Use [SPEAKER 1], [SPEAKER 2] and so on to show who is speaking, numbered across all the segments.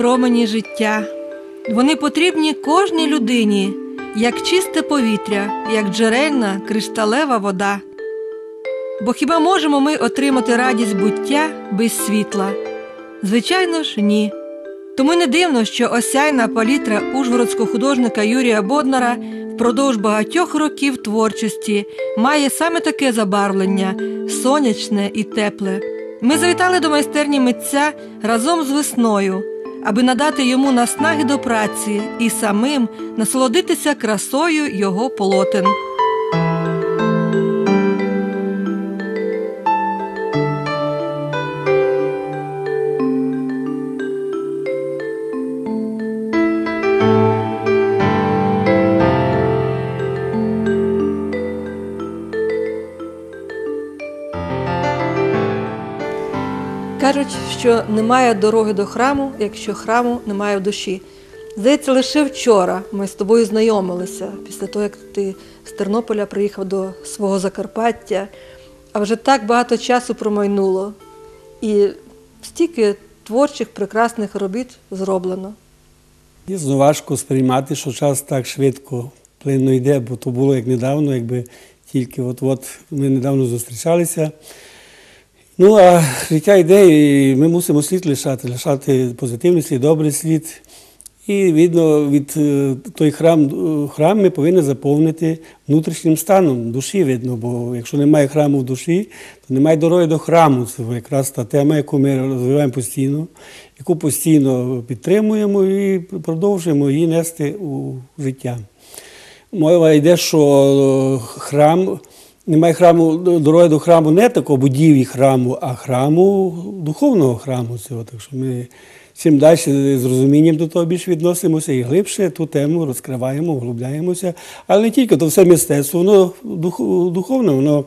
[SPEAKER 1] промені життя. Вони потрібні кожній людині, як чисте повітря, як джерельна кришталева вода. Бо хіба можемо ми отримати радість буття без світла? Звичайно ж, ні. Тому не дивно, що осяйна палітра ужгородського художника Юрія Боднара впродовж багатьох років творчості має саме таке забарвлення сонячне і тепле. Ми завітали до майстерні митця разом з весною, аби надати йому наснаги до праці і самим насолодитися красою його полотен. Кажуть, що немає дороги до храму, якщо храму немає в душі. Здається, лише вчора ми з тобою знайомилися після того, як ти з Тернополя приїхав до свого Закарпаття, а вже так багато часу промайнуло, і стільки творчих прекрасних робіт зроблено.
[SPEAKER 2] Дійсно важко сприймати, що час так швидко плинно йде, бо то було як недавно, якби тільки от-от ми недавно зустрічалися. Ну, а життя йде, і ми мусимо слід лишати, лишати позитивний слід, добрий слід. І видно, від е, той храм, е, храм ми повинні заповнити внутрішнім станом душі, видно, бо якщо немає храму в душі, то немає дороги до храму. Це якраз та тема, яку ми розвиваємо постійно, яку постійно підтримуємо і продовжуємо її нести у життя. Мова йде, що е, храм. Немає храму, дороги до храму не такого будівлі храму, а храму, духовного храму цього. Так що ми чим далі з розумінням до того більше відносимося і глибше ту тему розкриваємо, вглубляємося. Але не тільки, то все мистецтво, воно духовне, воно.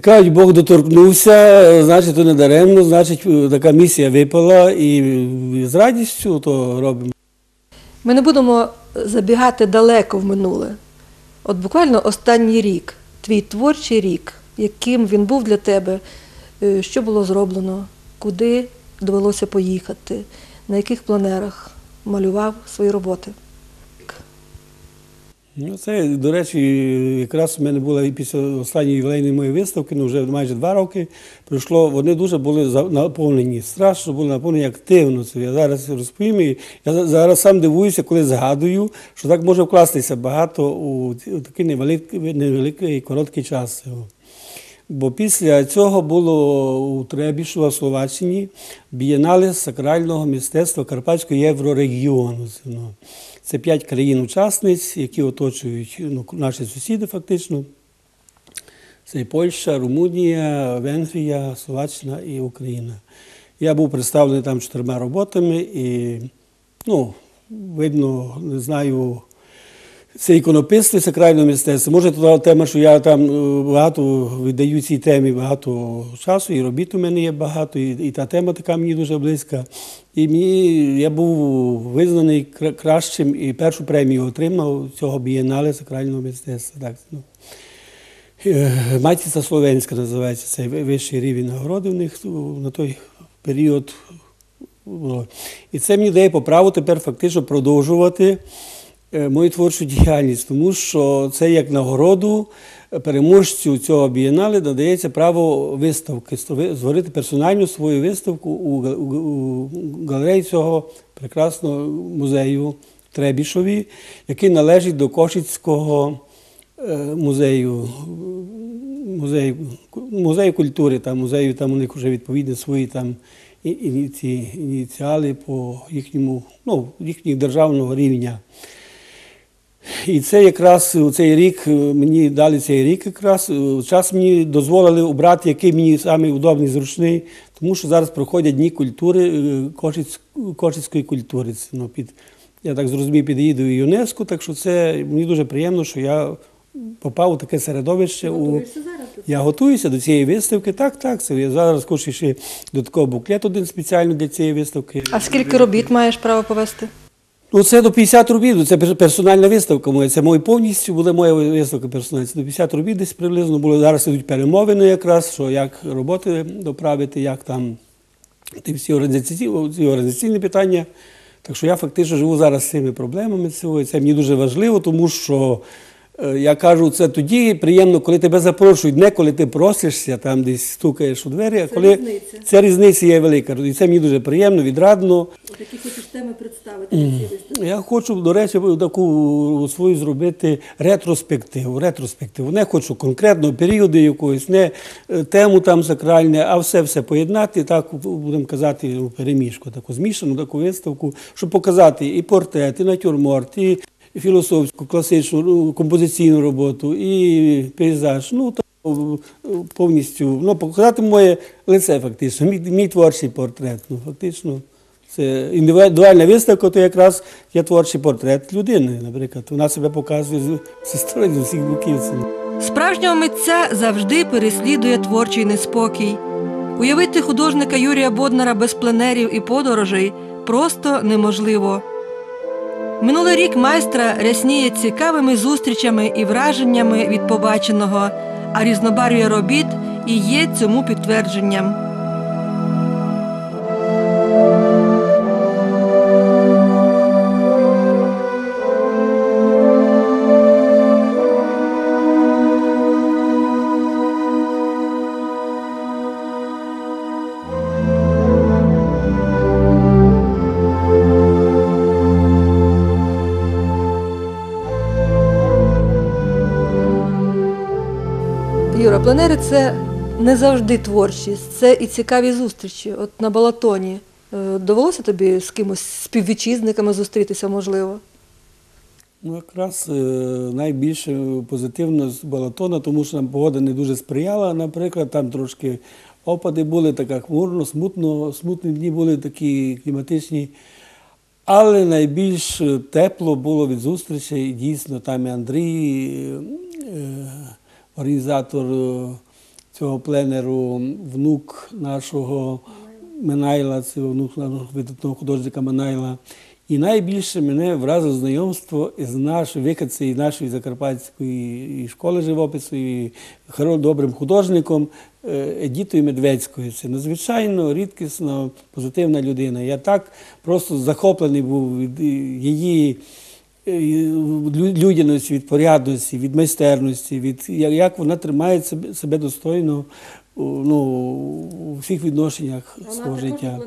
[SPEAKER 2] Кажуть, Бог доторкнувся, значить, то не даремно, значить, така місія випала і з радістю то робимо.
[SPEAKER 1] Ми не будемо забігати далеко в минуле. От буквально останній рік, твій творчий рік, яким він був для тебе, е, що було зроблено, куди довелося поїхати, на яких планерах малював свої роботи.
[SPEAKER 2] Ну, Це, до речі, якраз в мене була і після останньої ювілейної моєї виставки, ну вже майже два роки пройшло, вони дуже були наповнені, страшно були наповнені активно. Це я зараз розповім. І я зараз сам дивуюся, коли згадую, що так може вкластися багато у такий невеликий, невеликий короткий час. Бо після цього було у Требішу, в Словаччині, бієнале сакрального мистецтва Карпатського єврорегіону. Це п'ять країн-учасниць, які оточують ну, наші сусіди, фактично. Це і Польща, Румунія, Венгрія, Словаччина і Україна. Я був представлений там чотирма роботами і, ну, видно, не знаю. Це іконописство, сакральне мистецтво. Може, туди тема, що я там е, багато віддаю цій темі багато часу, і робіт у мене є багато, і, і та тема така мені дуже близька. І мені я був визнаний кращим і першу премію отримав цього бієнале сакрального мистецтва. Так, ну. Е, Матіця Словенська називається цей вищий рівень нагороди в них на той період. І це мені дає по праву тепер фактично продовжувати. Е, мою творчу діяльність, тому що це як нагороду переможцю цього бієнале надається право виставки, створити персональну свою виставку у галереї цього прекрасного музею Требішові, який належить до Кошицького е, музею. Музею музею культури, там музею там у них вже відповідні свої там ці ініціали по їхньому, ну, їхнього державного рівня. І це якраз у цей рік мені дали цей рік якраз. Час мені дозволили обрати, який мені самий удобний, зручний, тому що зараз проходять дні культури, кошицької культури. Ну, під, Я так зрозумів, під'їду в ЮНЕСКО, так що це мені дуже приємно, що я попав у таке середовище. У... Я готуюся до цієї виставки. Так, так. Це я зараз хочу ще до такого буклет один спеціально для цієї виставки.
[SPEAKER 1] А скільки робіт маєш право повести?
[SPEAKER 2] Ну, це до 50 робіт, це персональна виставка моя. Це моя повністю була моя виставка персональна. Це до 50 робіт десь приблизно було. Зараз ідуть перемовини якраз, що як роботи доправити, як там всі організаційні, організаційні питання. Так що я фактично живу зараз з цими проблемами цього. Це мені дуже важливо, тому що я кажу, це тоді приємно, коли тебе запрошують, не коли ти просишся, там десь стукаєш у двері, а коли
[SPEAKER 1] різниця.
[SPEAKER 2] ця різниця є велика. І це мені дуже приємно, відрадно.
[SPEAKER 1] Які хочеш теми представити виставці?
[SPEAKER 2] Я хочу, до речі, таку свою зробити ретроспективу. ретроспективу. Не хочу конкретного періоду якогось, не е, тему там сакральне, а все все поєднати, так будемо казати, у переміжку, таку змішану таку виставку, щоб показати і портрет, і натюрморт, і філософську, класичну, ну, композиційну роботу, і пейзаж. Ну, та, о, повністю ну, показати моє лице, фактично, мій, мій творчий портрет. Ну, фактично. Це індивідуальна виставка, то якраз є творчий портрет людини. Наприклад, вона себе показує зі сторони з усіх боків.
[SPEAKER 1] Справжнього митця завжди переслідує творчий неспокій. Уявити художника Юрія Боднара без пленерів і подорожей просто неможливо. Минулий рік майстра рясніє цікавими зустрічами і враженнями від побаченого, а різнобарв'я робіт і є цьому підтвердженням. Юра, пленери це не завжди творчість, це і цікаві зустрічі. От на балатоні е, довелося тобі з кимось співвітчизниками зустрітися, можливо?
[SPEAKER 2] ну, якраз е, найбільше позитивно з балатона, тому що нам погода не дуже сприяла. Наприклад, там трошки опади були, така хмурно, смутно, смутні дні були такі кліматичні. Але найбільш тепло було від зустрічей. Дійсно, там і Андрій, е, організатор е, цього пленеру, внук нашого Минайла, це внук нашого видатного художника Минайла. І найбільше мене вразило знайомство з нашою вихідцем і нашої закарпатської і школи живопису, і добрим художником е, Едітою Медведською. Це надзвичайно рідкісно позитивна людина. Я так просто захоплений був від її людяності, від порядності, від майстерності, від як вона тримає себе, себе достойно у- ну, у всіх відношеннях свого життя.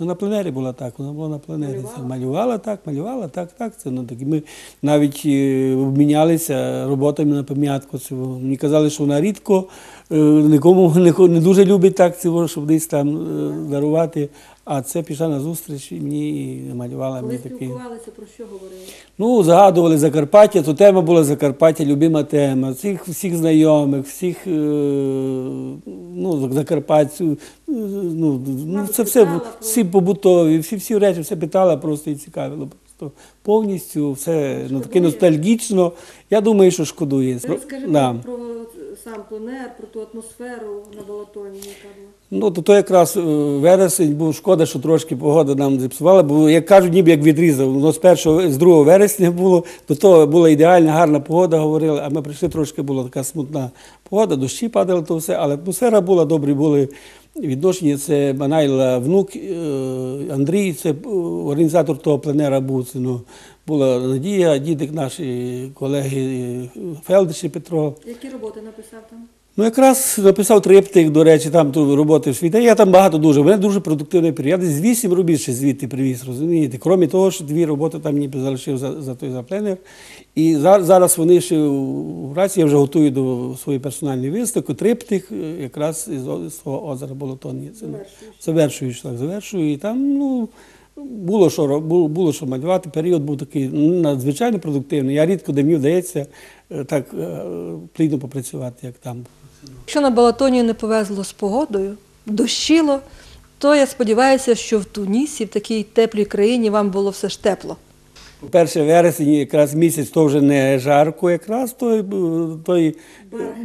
[SPEAKER 2] Ну, на пленері була так, вона була на пленері. Це малювала так, малювала так, так. Це, ну, так. Ми навіть е, обмінялися роботами на пам'ятку. Цього. Мені казали, що вона рідко е, нікому не, дуже любить так цього, щоб десь там е, дарувати. А це пішла на зустріч і мені і малювала мені такий.
[SPEAKER 1] про що говорили?
[SPEAKER 2] Ну, згадували Закарпаття, то тема була Закарпаття, любима тема. Всіх, всіх знайомих, всіх е, ну, закарпатців. е, Ну, ну, це все
[SPEAKER 1] питала про-
[SPEAKER 2] всі побутові, всі, всі речі, все питала просто і цікавило. Просто повністю все ну, таке ностальгічно. Я думаю, що шкодує. Да.
[SPEAKER 1] про сам пленер, про ту атмосферу на балатоні, яка була.
[SPEAKER 2] Ну, то, то якраз е, вересень був шкода, що трошки погода нам зіпсувала, бо як кажуть, ніби як відрізав. Воно з першого, з 2 вересня було, до того була ідеальна, гарна погода, говорили, а ми прийшли, трошки була така смутна погода, дощі падали, то все, але атмосфера була, добрі були відношення. Це Манайла внук е, Андрій, це е, організатор того пленера був. Це, ну, була Надія, дідик наші колеги Фелдиші Петро.
[SPEAKER 1] Які роботи написав там?
[SPEAKER 2] Ну, якраз написав триптих, до речі, там тут роботи в світі. Я там багато дуже. У мене дуже продуктивний період. Я десь вісім робіт ще звідти привіз, розумієте. Крім того, що дві роботи там ніби залишив за, за той за пленер. І зараз, зараз вони ще у праці, я вже готую до своєї персональної виставки, триптих, е, якраз із, о- з того озера Болотонні. Це, Завершуєш так, завершую. І там, ну. Було що, було, було що малювати. Період був такий надзвичайно продуктивний. Я рідко, де мені вдається е, так е, плідно попрацювати, як там.
[SPEAKER 1] Якщо на балатоні не повезло з погодою, дощило, то я сподіваюся, що в Тунісі, в такій теплій країні, вам було все ж тепло.
[SPEAKER 2] Перше вересень, якраз місяць, то вже не жарко, якраз той, е, той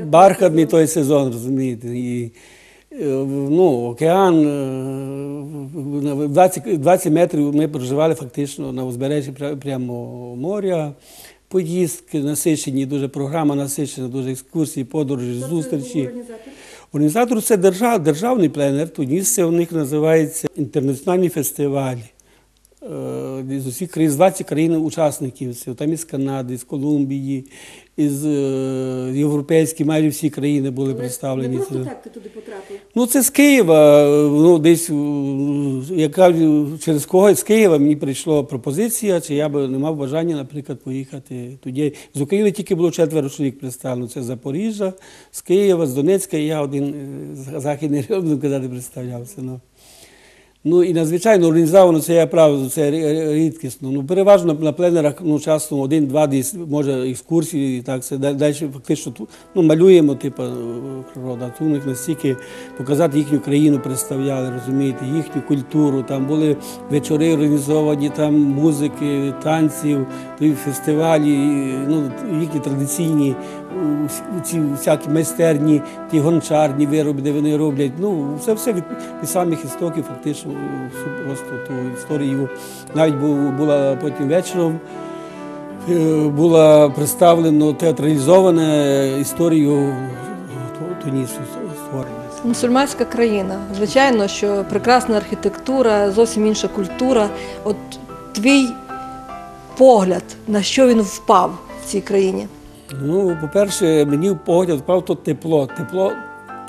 [SPEAKER 2] бархатний той сезон, розумієте. І, е, ну, океан е, 20, 20 метрів ми проживали фактично на узбережжі прямо моря. Поїздки насичені, дуже програма насичена, дуже екскурсії, подорожі, зустрічі. Організатор це держав, державний пленер, Туніс це у них називається інтернаціональні фестивалі. Е, З усіх країн, з 20 країн-учасників, там із Канади, з Колумбії, із е, європейські, майже всі країни були представлені. Це-
[SPEAKER 1] так ти туди потрапив.
[SPEAKER 2] Ну, це з Києва. Ну, десь е, кажу, через когось з Києва мені прийшла пропозиція, чи я би не мав бажання, наприклад, поїхати тоді. З України тільки було четверо чоловік представлено. Це з Запоріжжя, з Києва, з Донецька, і я один західний район, казати, представлявся. Ну. Ну і надзвичайно організовано це я правда, це рідкісно. Ну, переважно на пленерах ну, часом один-два може, екскурсії, і так це далі фактично ну, малюємо, типу, е, природа. Тут у них настільки показати їхню країну представляли, розумієте, їхню культуру. Там були вечори організовані, там музики, танців, фестивалі, ну, їхні традиційні ці всякі майстерні, ті гончарні вироби, де вони роблять. Ну, все все від, від самих істоків, фактично, просто ту історію. Навіть була потім вечором. е, Була представлено театралізована історію Ту- Тунісу створення.
[SPEAKER 1] Мусульманська країна. Звичайно, що прекрасна архітектура, зовсім інша культура. От твій погляд, на що він впав в цій країні?
[SPEAKER 2] Ну, по-перше, мені в погляд впав то тепло. Тепло,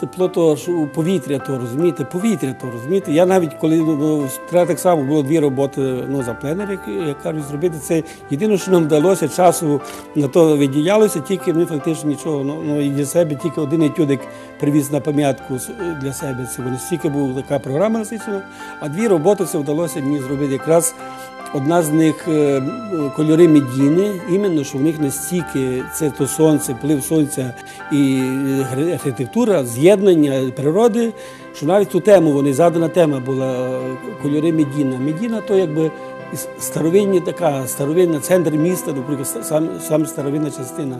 [SPEAKER 2] тепло того що повітря, то розумієте, повітря, то розумієте. Я навіть коли ну, ну, треба так само було дві роботи ну, за пленер, як, як кажуть, зробити. Це єдине, що нам вдалося часу на то виділялося, тільки ми фактично нічого. Ну, ну і для себе тільки один етюдик привіз на пам'ятку для себе. Це вони була така програма насичена, а дві роботи це вдалося мені зробити якраз. Одна з них е, кольори медіни, іменно що в них настільки це то сонце, плив сонця і е, архітектура, з'єднання природи, що навіть ту тему вони задана тема була е, кольори медіна. Медіна то якби старовинні така, старовинна центр міста, наприклад, сам, сам старовинна частина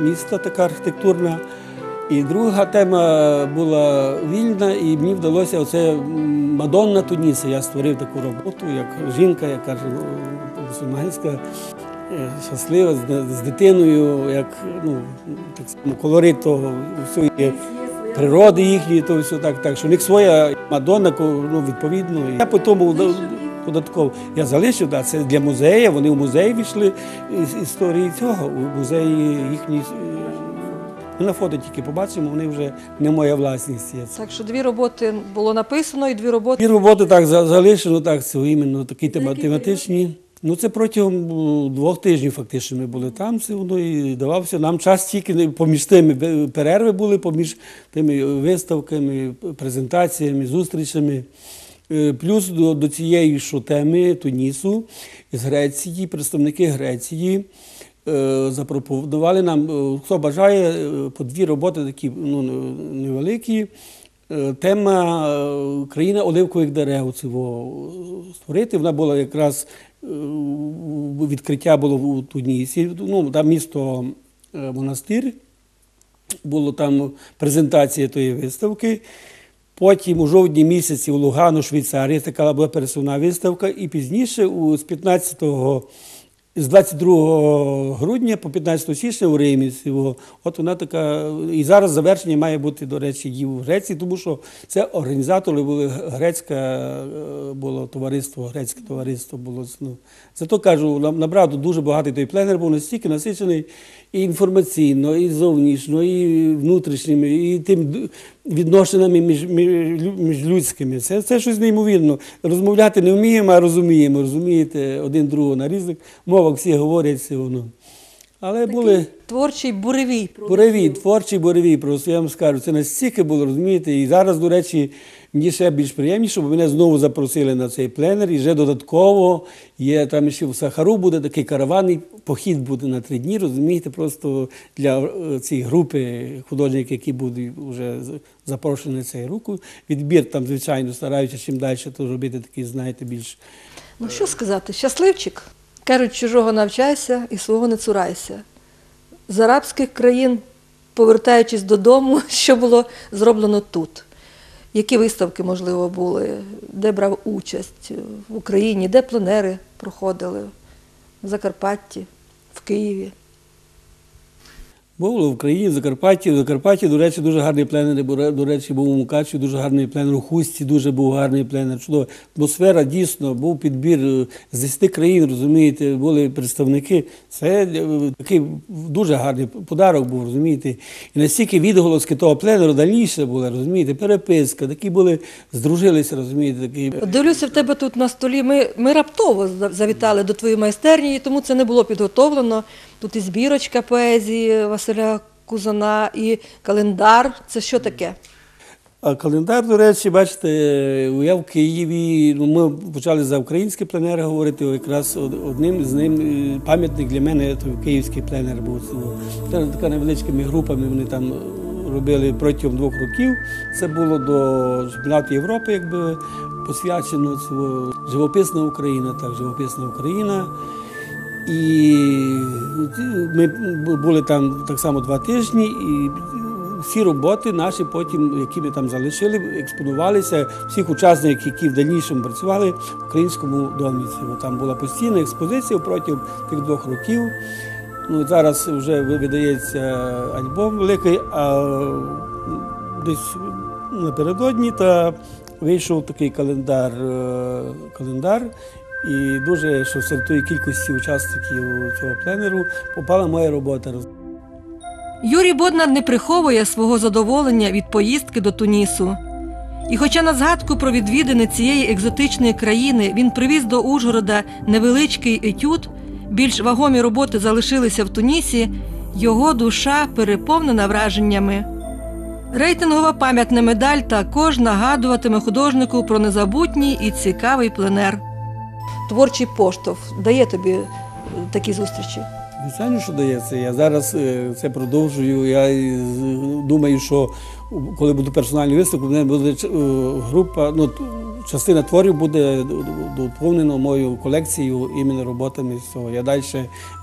[SPEAKER 2] міста, така архітектурна. І друга тема була вільна, і мені вдалося оце Мадонна Туніса. Я створив таку роботу, як жінка, як каже ну, мусульманська, е, щаслива з, з дитиною, як ну, так само колорит того всієї природи їхньої, то все так, так, що в них своя Мадонна, ну, відповідно. Я по тому до- додатково. Я залишив, да, це для музею, вони в музей війшли із історії цього, у музеї їхньої. Ми на фото тільки побачимо, вони вже не моя власність. є.
[SPEAKER 1] Так що дві роботи було написано, і дві роботи.
[SPEAKER 2] І роботи так залишено, так, це іменно такі тематичні. Ну, це протягом е, двох тижнів фактично ми були там, це воно і давався нам час тільки поміж тими перерви були, поміж тими виставками, презентаціями, зустрічами. Е, Плюс до, до цієї що теми Тунісу з Греції, представники Греції запропонували нам, е, хто бажає, е, по дві роботи такі ну, невеликі. Е, Тема е, країна оливкових дерев цього створити. Вона була якраз е, відкриття було у Тунісі. Ну, там місто е, монастир, була там презентація тої виставки. Потім у жовтні місяці у Лугану, Швейцарії, така була пересувна виставка, і пізніше, з 15 з 22 грудня по 15 січня у Римі. От вона така. І зараз завершення має бути, до речі, і в Греції, тому що це організатори були грецьке було товариство, грецьке товариство було. Ну, зато кажу, набрав дуже багатий той пленер, був настільки насичений і інформаційно, і зовнішньо, і внутрішніми, і тим відношеннями між, між, між людськими. Це, це щось неймовірно. Розмовляти не вміємо, а розуміємо. Розумієте, один другого на різних мовах всі говорять все воно. Але були.
[SPEAKER 1] Творчий буревій.
[SPEAKER 2] Буревій, творчий буревій, просто я вам скажу, це настільки було, розумієте, і зараз, до речі, мені ще більш приємніше, щоб мене знову запросили на цей пленер, і вже додатково є там ще в Сахару буде такий караванний похід буде на три дні, розумієте, просто для е, цієї групи художників, які будуть вже запрошені цей руку. Відбір там, звичайно, стараються чим далі то робити такий, знаєте, більш
[SPEAKER 1] Ну що сказати, щасливчик. Кажуть, чужого навчайся і свого не цурайся. З арабських країн, повертаючись додому, що було зроблено тут? Які виставки, можливо, були, де брав участь в Україні, де пленери проходили? В Закарпатті, в Києві.
[SPEAKER 2] Було в Україні, в Закарпатті. В Закарпатті, до речі, дуже гарний пленер. До речі, був у Мукачеві, дуже гарний пленер. У Хусті дуже був гарний пленер. Чудово. Атмосфера дійсно, був підбір е, з 10 країн, розумієте, були представники. Це е, такий дуже гарний подарок був, розумієте. І настільки відголоски того пленеру дальніше були, розумієте, переписка, такі були, здружилися, розумієте, такі.
[SPEAKER 1] Дивлюся в тебе тут на столі. Ми, ми раптово завітали до твоєї майстерні, і тому це не було підготовлено. Тут і збірочка поезії Василя Кузана, і календар. Це що таке?
[SPEAKER 2] А календар, до речі, бачите, я в Києві. Ну, ми почали за український пленер говорити. Якраз одним з ним е, пам'ятник для мене то київський пленер був. Це така невеличкими групами вони там робили протягом двох років. Це було до чемпіонату Європи, якби посвячено було живописна Україна, так, живописна Україна. І ми були там так само два тижні, і всі роботи наші потім, які ми там залишили, експонувалися всіх учасників, які в дальнішому працювали в українському домі. Там була постійна експозиція протягом тих двох років. Ну, зараз вже видається альбом великий, а десь напередодні та вийшов такий календар, е, календар. І дуже, що серед тої кількості учасників цього пленеру попала моя робота.
[SPEAKER 1] Юрій Боднар не приховує свого задоволення від поїздки до Тунісу. І хоча на згадку про відвідини цієї екзотичної країни він привіз до Ужгорода невеличкий етюд, більш вагомі роботи залишилися в Тунісі, його душа переповнена враженнями. Рейтингова пам'ятна медаль також нагадуватиме художнику про незабутній і цікавий пленер. Творчий поштовх дає тобі е, такі зустрічі.
[SPEAKER 2] Звичайно, що дається. Я зараз е, це продовжую. Я думаю, що коли буду персональний виставку, в мене буде е, група, ну, частина творів буде доповнена моєю колекцією іменно роботами цього. Я далі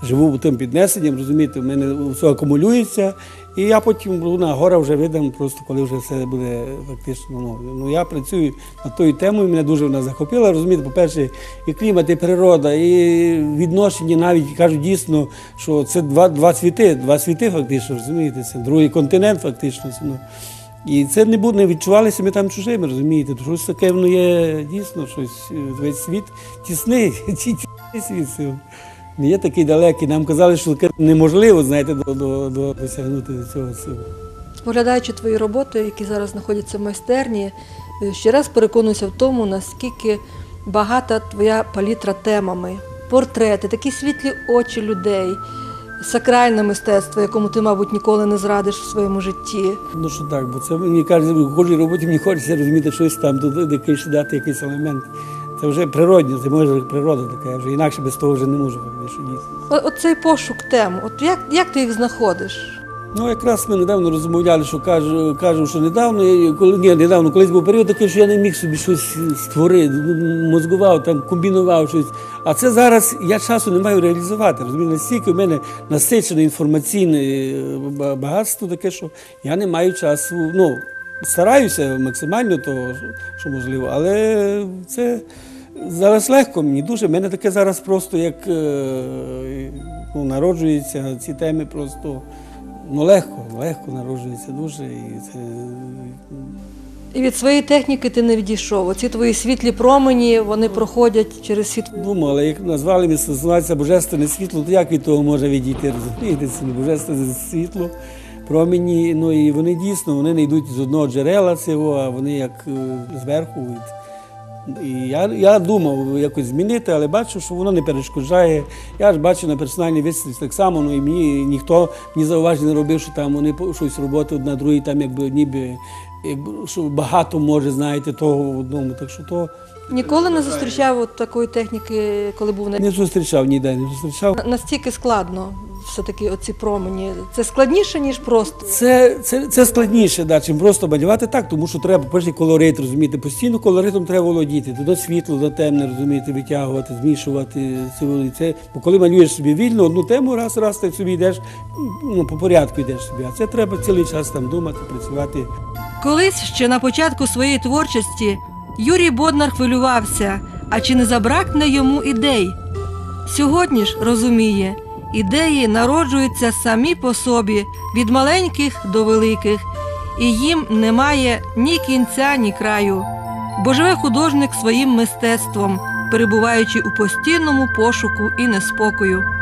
[SPEAKER 2] живу тим піднесенням, розумієте, в мене все акумулюється. І я потім буду на гора вже видам, просто коли вже все буде фактично. Ну, ну я працюю над тою темою, мене дуже вона захопила. Розумієте, по-перше, і клімат, і природа, і відношення навіть кажуть дійсно, що це два, два світи, два світи фактично, розумієте, це другий континент, фактично. Ну. І це не буде, не відчувалися ми там чужими, розумієте? То щось таке воно є дійсно, щось весь світ тісний, ті- тісний світ. Не є такий далекий. Нам казали, що таке неможливо, знаєте, до, до, до досягнути до цього всього.
[SPEAKER 1] Споглядаючи твої роботи, які зараз знаходяться в майстерні, е, ще раз переконуюся в тому, наскільки багата твоя палітра темами, портрети, такі світлі очі людей, сакральне мистецтво, якому ти, мабуть, ніколи не зрадиш в своєму житті.
[SPEAKER 2] Ну що так, бо це мені кажуть, в кожній роботі мені хочеться розуміти щось там, якийсь дати якийсь елемент. Це вже природне, це може природа така, вже інакше без того вже не можу дійсно.
[SPEAKER 1] О- Оцей пошук тем, от як, як ти їх знаходиш?
[SPEAKER 2] Ну, якраз ми недавно розмовляли, що кажу, кажу, що недавно, коли ні, недавно, колись був період такий, що я не міг собі щось створити, ну, мозгував, там, комбінував щось. А це зараз я часу не маю реалізувати. Розумієте, настільки в мене насичене інформаційне е, багатство таке, що я не маю часу. Ну, стараюся максимально того, що можливо, але це зараз легко мені дуже. Мене таке зараз просто як е, ну, народжуються ці теми просто. Ну, легко, легко народжується дуже. І це...
[SPEAKER 1] І від своєї техніки ти не відійшов. Оці твої світлі промені, вони проходять через світ.
[SPEAKER 2] Думав, але як назвали місце, називається Божественне світло, то як від того може відійти? Розумієте, це не божественне світло, промені. Ну і вони дійсно вони не йдуть з одного джерела цього, а вони як е, зверху. І я, я думав якось змінити, але бачу, що воно не перешкоджає. Я ж бачу на персональній виставці так само, ну і мені ніхто мені зауважень не робив, що там вони по- щось роботи одна другій, там якби ніби, якби що багато може, знаєте, того в одному. Так що то
[SPEAKER 1] Ніколи не зустрічав от такої техніки, коли був на
[SPEAKER 2] не зустрічав ніде, не зустрічав.
[SPEAKER 1] настільки складно все-таки оці промені. Це складніше, ніж просто.
[SPEAKER 2] Це, це, це складніше, да, чим просто малювати так, тому що треба перший колорит, розумієте, постійно колоритом треба володіти. До світло, до темне, розумієте, витягувати, змішувати. Це, це, бо коли малюєш собі вільно, одну тему, раз, раз ти собі йдеш, ну, по порядку йдеш собі. А це треба цілий час там думати, працювати.
[SPEAKER 1] Колись ще на початку своєї творчості Юрій Боднар хвилювався, а чи не забракне йому ідей? Сьогодні ж розуміє, ідеї народжуються самі по собі від маленьких до великих, і їм немає ні кінця, ні краю, бо живе художник своїм мистецтвом, перебуваючи у постійному пошуку і неспокою.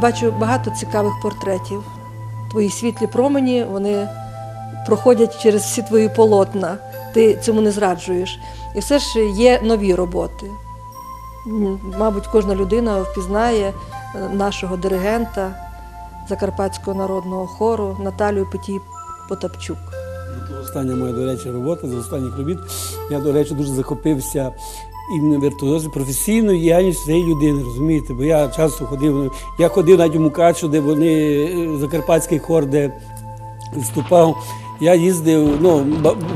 [SPEAKER 1] Бачу багато цікавих портретів. Твої світлі промені вони проходять через всі твої полотна. Ти цьому не зраджуєш. І все ж є нові роботи. Мабуть, кожна людина впізнає е, нашого диригента Закарпатського народного хору Наталію Петій Потапчук.
[SPEAKER 2] Остання моя, до речі, робота з останніх робіт. Я, до речі, дуже захопився віртуозі професійною діяльністю цієї людини, розумієте? Бо я часто ходив, я ходив навіть у Мукачу, де вони е, закарпатський хор, де виступав. Я їздив ну,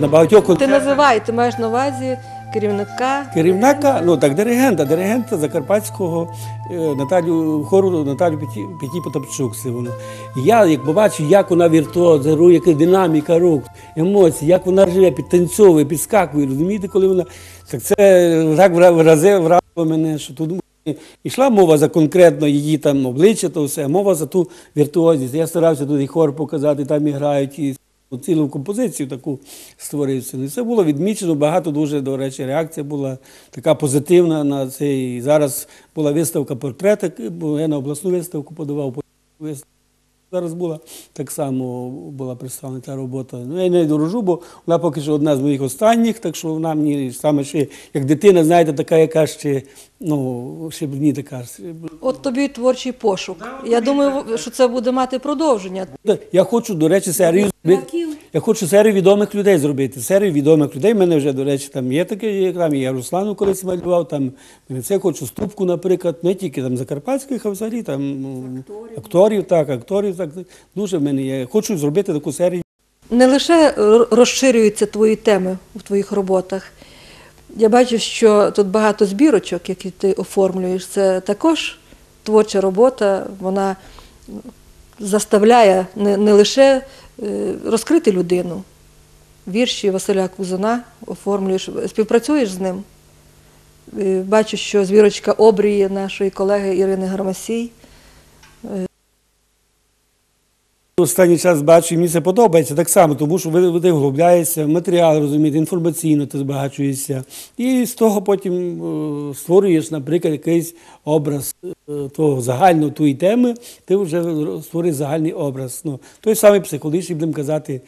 [SPEAKER 2] на багатьох
[SPEAKER 1] Ти
[SPEAKER 2] концертах.
[SPEAKER 1] називай, ти маєш на увазі керівника.
[SPEAKER 2] Керівника, ну так, диригента, диригента Закарпатського е, Наталю, хору Наталю Петі, Потапчук. Це Я як побачу, як вона віртуоза, яка динаміка рук, емоції, як вона живе, підтанцьовує, підскакує. Розумієте, коли вона. Так це так врази- вразило мене, що тут йшла мова за конкретно її там обличчя, то все, мова за ту віртуозність. Я старався тут і хор показати, там і грають, і цілу композицію таку створився. І це було відмічено, багато дуже, до речі, реакція була така позитивна на цей. Зараз була виставка портретик, бо я на обласну виставку подавав виставку. Зараз була так само була представлена ця робота. Ну, я не дорожу, бо вона поки що одна з моїх останніх, так що вона мені саме ще, як дитина, знаєте, така, яка ще, ну, ще мені така.
[SPEAKER 1] От тобі творчий пошук. Я думаю, що це буде мати продовження.
[SPEAKER 2] Я хочу, до речі, серію зробити. Я хочу серію відомих людей зробити. Серію відомих людей. У мене вже, до речі, там є таке, як там я Руслану колись малював. Там мене це хочу ступку, наприклад, не тільки там закарпатських, а взагалі там ну, акторів, так, акторів, так. Дуже в мене є. Хочу зробити таку серію.
[SPEAKER 1] Не лише розширюються твої теми в твоїх роботах. Я бачу, що тут багато збірочок, які ти оформлюєш. Це також творча робота, вона заставляє не, не лише розкрити людину. Вірші Василя Кузуна оформлюєш, співпрацюєш з ним. Е, Бачу, що збірочка обрії нашої колеги Ірини Гармасій.
[SPEAKER 2] Останній час бачу, і мені це подобається так само, тому що ви, ти вглубляєшся матеріал, розумієте, інформаційно ти збагачуєшся. І з того потім е, створюєш, наприклад, якийсь образ е, того загального тої теми, ти вже створюєш загальний образ. Ну, той самий психологічний, будемо казати,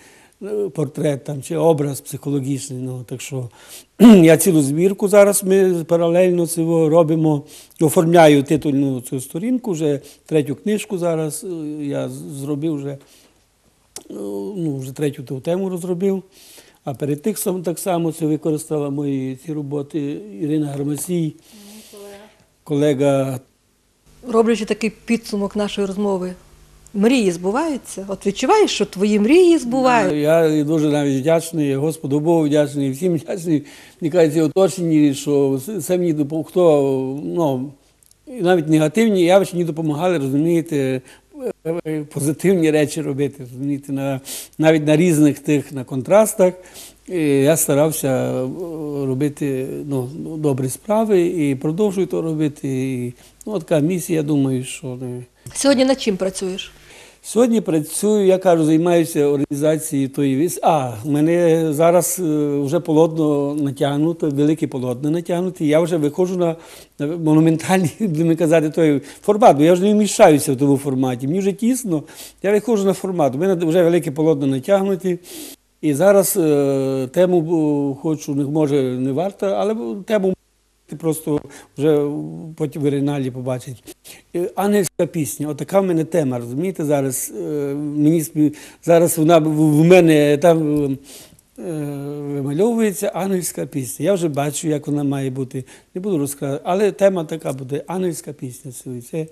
[SPEAKER 2] е, портрет там, чи образ психологічний. Ну, так що я цілу збірку зараз ми паралельно цього робимо. Оформляю титульну цю сторінку, вже третю книжку зараз е, я зробив вже, е, ну, вже третю ту тему розробив. А перед тим так само це використала мої ці роботи Ірина Гармасій, колега
[SPEAKER 1] Роблячи такий підсумок нашої розмови, мрії збуваються? От відчуваєш, що твої мрії збуваються?
[SPEAKER 2] Я дуже навіть вдячний Господу Богу, вдячний всім вдячний. Мені кажуть, оточенні, що це мені допомогло, хто ну, навіть негативні явища мені допомагали, розумієте, е, позитивні речі робити. Розумієте, на, навіть на різних тих на контрастах. І я старався е, робити ну, добрі справи і продовжую то робити. І, ну, така місія, я думаю, що не.
[SPEAKER 1] Сьогодні над чим працюєш?
[SPEAKER 2] Сьогодні працюю, я кажу, займаюся організацією тої віс. А, в мене зараз е, вже полотно натягнуто, велике полотно натягнуто. Я вже виходжу на, монументальний, будемо казати, той формат, бо я вже не вміщаюся в тому форматі. Мені вже тісно, я виходжу на формат. У мене вже велике полотно натягнуті. І зараз е, тему хочу, може, не варто, але тему ти просто вже потім в оригіналі побачить. Е, Ангельська пісня, отака в мене тема, розумієте, зараз е, мені зараз вона в мене там е, вимальовується ангельська пісня. Я вже бачу, як вона має бути. Не буду розказувати, але тема така буде ангельська пісня. Це,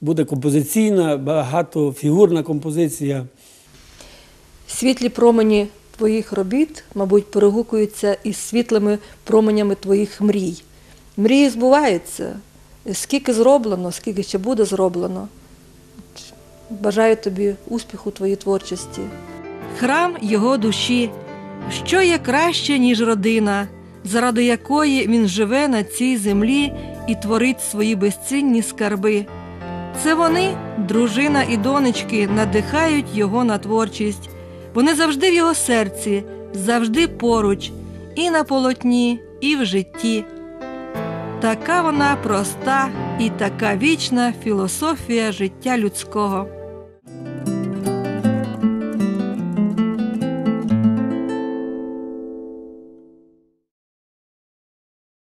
[SPEAKER 2] буде композиційна, багатофігурна композиція.
[SPEAKER 1] Світлі промені твоїх робіт, мабуть, перегукуються із світлими променями твоїх мрій. Мрії збуваються. Скільки зроблено, скільки ще буде зроблено. Бажаю тобі успіху у твоїй творчості. Храм його душі, що є краще, ніж родина, заради якої він живе на цій землі і творить свої безцінні скарби. Це вони, дружина і донечки, надихають його на творчість. Вони завжди в його серці, завжди поруч, і на полотні, і в житті. Така вона проста і така вічна філософія життя людського.